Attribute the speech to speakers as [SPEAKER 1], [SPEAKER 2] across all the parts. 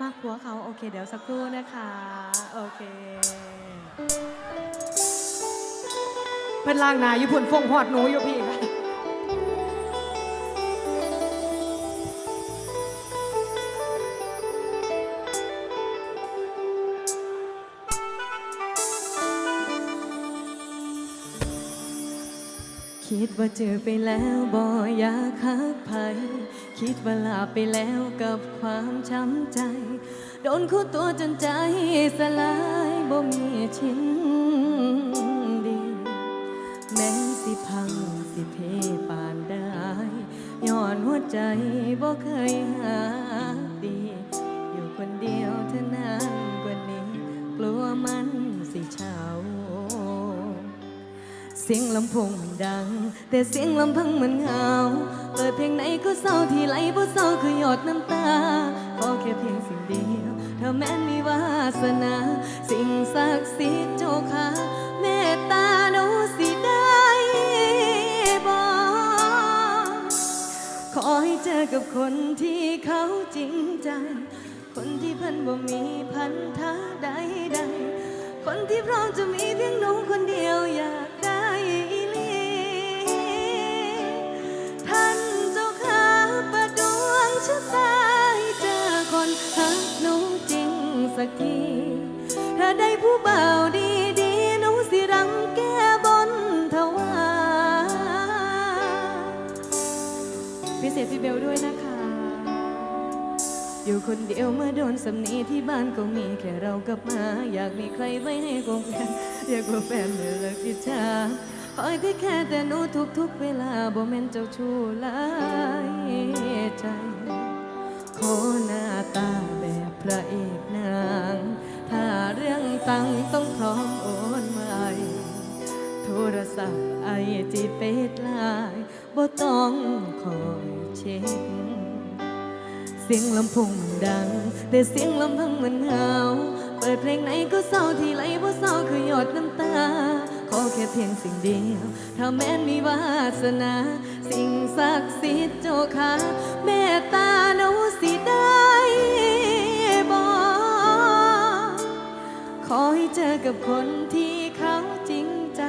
[SPEAKER 1] มากหัวเขาโอเค เดี๋ยวสักครู่นะคะ โอเค เพิ่นล่างนาอยู่พุ่นฟงหอดหนูอยู่พี่ คิดว่าเจอไปแล้วบ่อยากหักไผคิดว่าลาไปแล้วกับความช้ำใจ โดนคู่ตัวจนใจสลายบ่มีชิ้นดี แม้สิพังสิเพปานได้ย้อนหัวใจบ่เคยหาดี อยู่คนเดียวเท่านั้นกว่านี้ กลัวมันสิเฉา เสียงลำโพงมันดัง แต่เสียงลำพังมันเหงาเปิดเพลงไหนก็เศร้าที่ไหลบ่เศร้าคือหยดน้ำตาขอแค่เพียงสิ่งเดียวถ้าแม้นมีวาสนา สิ่งศักดิ์สิทธิ์เจ้าค่ะเมตตาหนูสิได้บ่ขอให้เจอกับคนที่เขาจริงใจ คนที่พันบ่มีพันธะใดใดๆคนที่พร้อมจะมีเพียงหนูคนเดียวอยาก ท่านเจ้าข้าประดวงชะตาให้เจอคนหักหนูจริงสักทีถ้าได้ผู้บ่าวดีๆหนูสิรำแก้บนถวายพิเศษพี่เบลด้วยนะคะ อยู่คนเดียวเมื่อโดนสำนีที่บ้านก็มีแค่เรากับมา อยากมีใครไว้ให้กงแฟนเรียกว่าแฟนเมื่อเลิกอิจฉา คอยพี่แค่แต่หนูทุกๆเวลาบ่แม่นเจ้าชู้หลายใจขอหน้าตาแบบพระเอกนาง ถ้าเรื่องตังต้องพร้อมโอนไว้โทรศัพท์ไอจีเฟซไลน์บ่ต้องคอยเช็คเสียงลำโพงมันดัง แต่เสียงลำพังมันเหงาเปิดเพลงไหนก็เศร้าที่ไหลบ่เศร้าคือหยดน้ำตา อแค่เพียงสิ่งเดียว ถ้าแม้นมีวาสนา สิ่งศักดิ์สิทธิ์เจ้าค่ะเมตตาหนูสิได้บ่ขอให้เจอกับคนที่เขาจริงใจ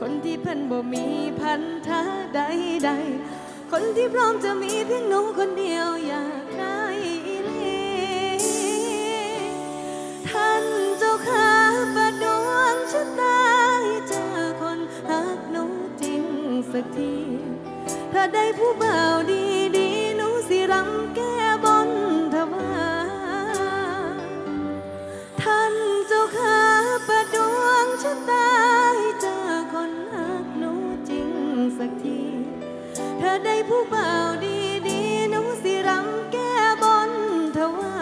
[SPEAKER 1] คนที่เพิ่นบ่มีพันธะใดใดๆคนที่พร้อมจะมีเพียงหนูคนเดียวอยากได้อีหลีท่านเจ้าข้าประดวงชะตา สักที ถ้าได้ผู้บ่าวดีๆหนูสิรำแก้บนถวาท่านเจ้าข้าประดวงชะตาให้เจอคนหักหนูจริงสักที ถ้าได้ผู้บ่าวดีๆหนูสิรำแก้บนถวา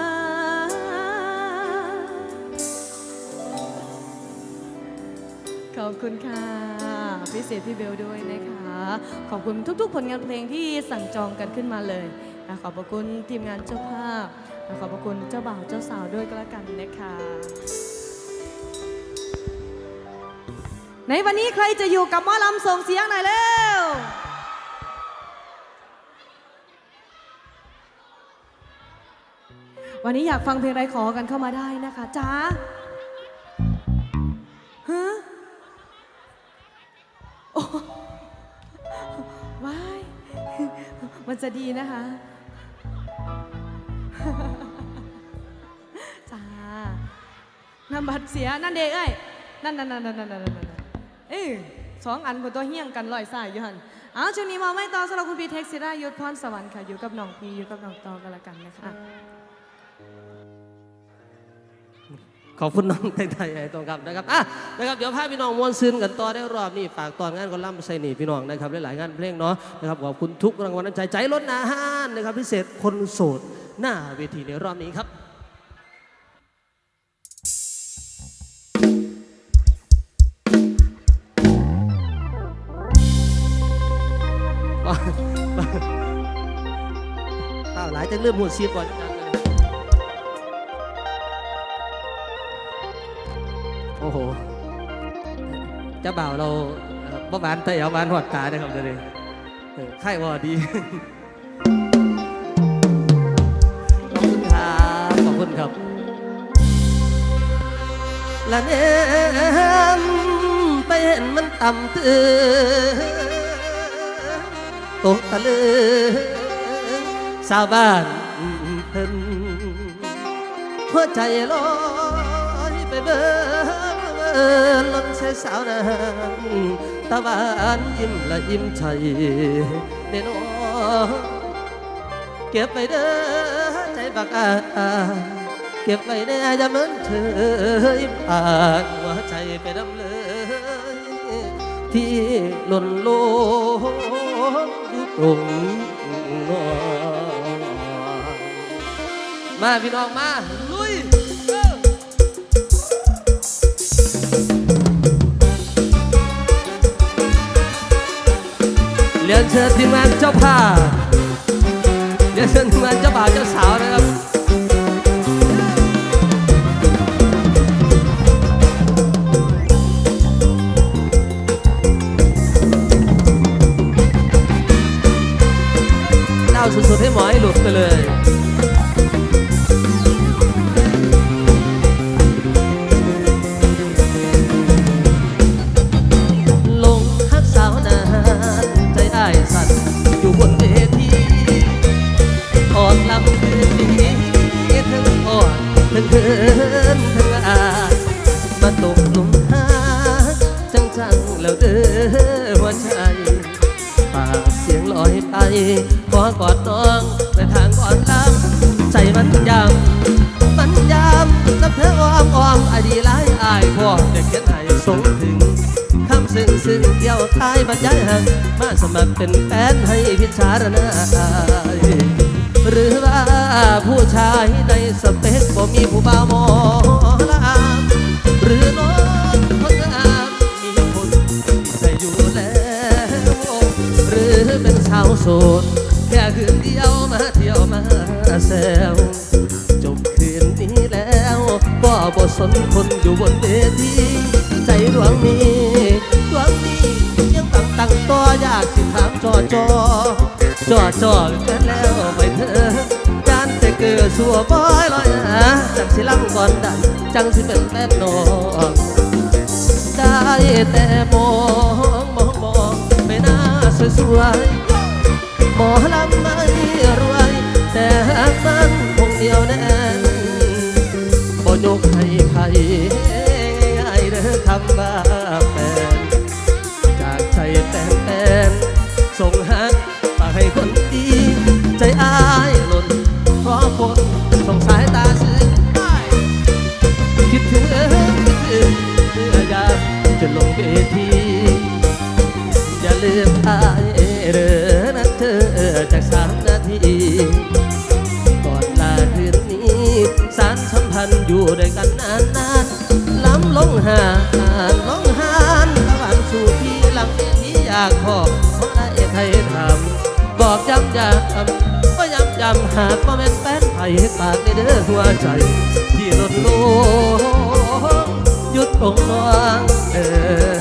[SPEAKER 1] ขอบคุณค่ะ พิเศษพี่เบลด้วยนะคะ ขอบคุณทุกๆ ผลงานเพลงที่สั่งจองกันขึ้นมาเลยขอบพระคุณทีมงานเจ้าภาพ ขอบพระคุณเจ้าบ่าวเจ้าสาวด้วยก็แล้วกันนะคะ ในวันนี้ใครจะอยู่กับหมอลำส่งเสียงหน่อยเร็ววันนี้อยากฟังเพลงอะไรขอกันเข้ามาได้นะคะจ้า จะดีนะคะ จ้านำบัตรเสียนั่นเด็กเอ้ยนั่นนั่นนั่นนั่นนั่นนั่นนั่นเอ้ยสองอันบนตัวเฮี้ยงกันลอยสายอยู่หันเอาช่วงนี้มาไม่ต่อสำหรับคุณพีเท็กซิรายุทธพรสวรรค์ค่ะ อยู่กับน้องพีอยู่กับน้องตอกันละกันนะคะ
[SPEAKER 2] ขอบคุณน้องไทยไอ้ตรงครับนะครับอะนะครับเดี๋ยวพาพี่น้องมวนซึนกันต่อได้รอบนี้ฝากตอนงานก็ล่ำใส่หนีพี่น้องนะครับหลายๆงานเพลงเนาะนะครับขอบคุณทุกรางวัลน้ำใจใจล้นนาหานนะครับพิเศษคนโสดหน้าเวทีในรอบนี้ครับหลายจะเริ่มหัวเสียก่อน อ้โหจะบ่าวเราบ้านแต่เอาบานหัวตาได้ครับเดี๋ยวไข่วอดีขอบคุณครับขอบคุณครับและเนมไปเห็นมันต่ำตื้อตกตะลึงสาวบ้านเพิ่นหัวใจลอยไปเบิ่ ล้นเสสาวนั้นตะวันยิ้มละยิ้มใจเนนอเก็บไปเด้อใจบักอาเก็บไว้ในอยาเหมือนเธอปากหัวใจไปดำเลยที่หล่นโลงอยู่ตรงนอนมาพี่น้องมาลุย เรียนเชิญทีมงานเจ้าภาพเรียนเชิญทีมงานเจ้าภาพ มันยำมันยำน้ำเธออ้อมอ้อมอดีหลายอายพ่อแต่เขียนให้ส่งถึงคำซึ้งซึ้งเกี่ยวทายบรรยายหักมาสมัครเป็นแฟนให้พิจารณาหรือว่าผู้ชายในสเปคบ่มีผู้บ่าวหมอลำหรือน้องคนงามมีคนที่ใส่อยู่แล้วหรือเป็นสาวโสดแค่คืนเดียวมาเที่ยวมาแซ สนคนอยู่บนเวทีใจดวงนี้ดวงนี้ยังตั้งตั้งตัวอยากสิถามจอจอจอจอเกินแล้วไปเถอะจานแต่เกิดสัวบอยลอยหาจังสิลังก่อนดันจังสิเป็นแฟนน้องได้แต่มองมองมองไปหน้าสวยๆหมอลำไม่รวยแต่หากมันคงเดียวแน่ ว่าแฟน จากใจแฟนแฟนส่งหักฝากให้คนดี ใจอายหล่นเพราะคนส่งสายตาซึ้งคิดถึงคิดถึงเมื่อยามจะลงเวทีอย่าลืมอายเด้อนะเธอจากสามนาทีก่อนลาคืนนี้สารสัมพันธ์อยู่ด้วยกันนานนานๆ ลงหานลงหานตะวันสู่พี่ลำเวทีอยากขอขอได้ใครทำบอกย้ำย้ำก็ย้ำย้ำหากว่าแม่นแฟนไผ่ปากในเด้อหัวใจที่ลดลงหยุดตรงน้องเออ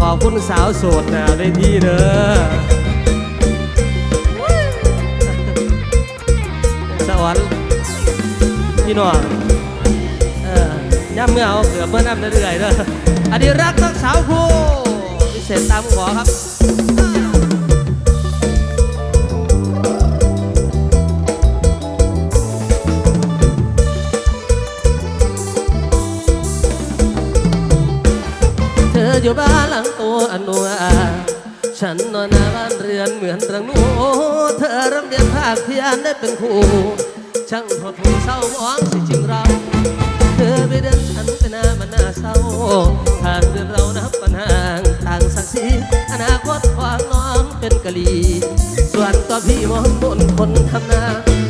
[SPEAKER 2] ขอบคุณสาวโสดนะเวทีเด้อ พี่น้องเออย่ำเมื่อเอาเกือบเมื่อน้ำเรื่อยๆเด้ออดีรักทักสาวครูพิเศษตามขอครับเธออยู่บ้านหลังตัวอนุอาฉันนอนหน้าบ้านเรือนเหมือนรังนูเธอรับเรียนภาคเพียนได้เป็นครู ช่างหดหูเศร้ามองสิจริงเรา เธอไปเดินฉันไปหน้ามันหน้าเศร้าทางเดินเรานับปัญหาต่างศักดิ์ศรีอนาคตขวางน้องเป็นกะลี ส่วนตัวพี่มองบนคนทำนา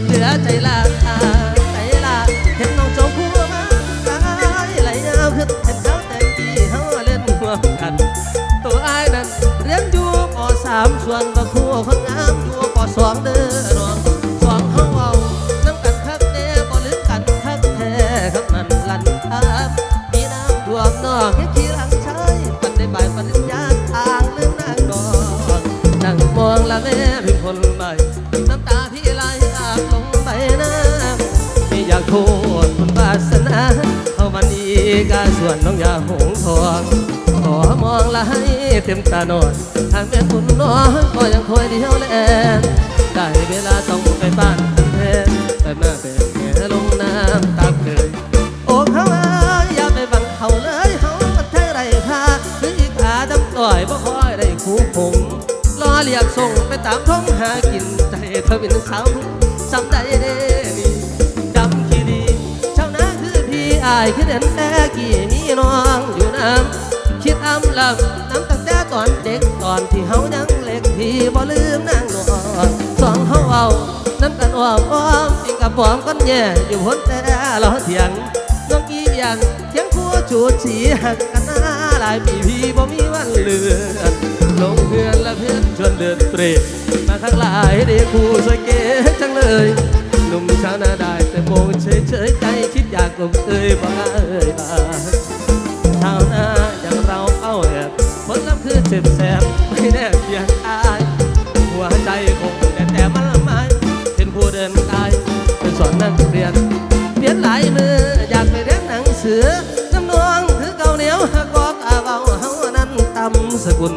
[SPEAKER 2] เหลือใจลาใจ วนน้องยาหงทองขอมองละให้เต็มตาหน่อยทางเป็นคุณน้อยก็ยังคอยเดียวแลได้เวลาต้องไปบ้านทันแทนแต่มาเป็นแง่ลงน้ำตามเคยโอ้เขาเอ้ยอย่าไปบังเขาเลยเขาก็เท่ไรพาหรืออีกอาดำต่อยบ่คอยได้คู่ผงรอเรียกส่งไปตามท้องหากินใจเธอเป็นสาวจำได้เด้นี่จำขี้ดีชาวนาคือพี่อายคือเด่นแต่กี่มี น้องอยู่น้ำคิดอำลำน้ำตั้งแต่ตอนเด็กตอนที่เฮายังเล็กพี่บ่ลืมนางนอนสองเฮาเอาน้ำกันอ้อมอ้อมสิงกับปอมกันแย่อยู่พ้นแต่รอเถียงน้องอีหยังเทียงคู่จูดสีหักกันหน้าหลายปีพี่บ่มีวันเลือนลงเพื่อนและเพื่อนชวนเดินเตรมาข้างหลายเด็กคู่สวยเก๋จังเลยหนุ่มชาวนาได้แต่โมงเฉยเฉยๆใจคิดอยากลงเอ่ยบ้าเอ่ยบ้า ชาวนาอย่างเราเอาแอบผลลัพธ์คือเจ็บแสบไม่แน่เพียงอายหัวใจคงแต่แต่มันละไม้เป็นผู้เดินกายเป็นสอนนักเรียนเปลี่ยนหลายมืออยากไปเรียนหนังสือน้ำนองถือเก่าเหนียวกอกอาเบาเฮานั้นตำสกุล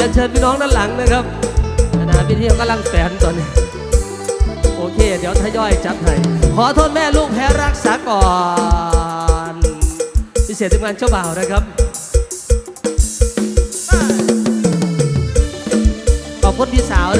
[SPEAKER 2] รับเรียนเชิญพี่น้องด้านหลังนะครับคณะพิธีกำลังแฝนตอนนี้ โอเค เดี๋ยวทยอยจัดให้ขอโทษแม่ลูกแพ้รักษาก่อน พิเศษทีมงานเจ้าบ่าวนะครับ ขอบคุณพี่สาว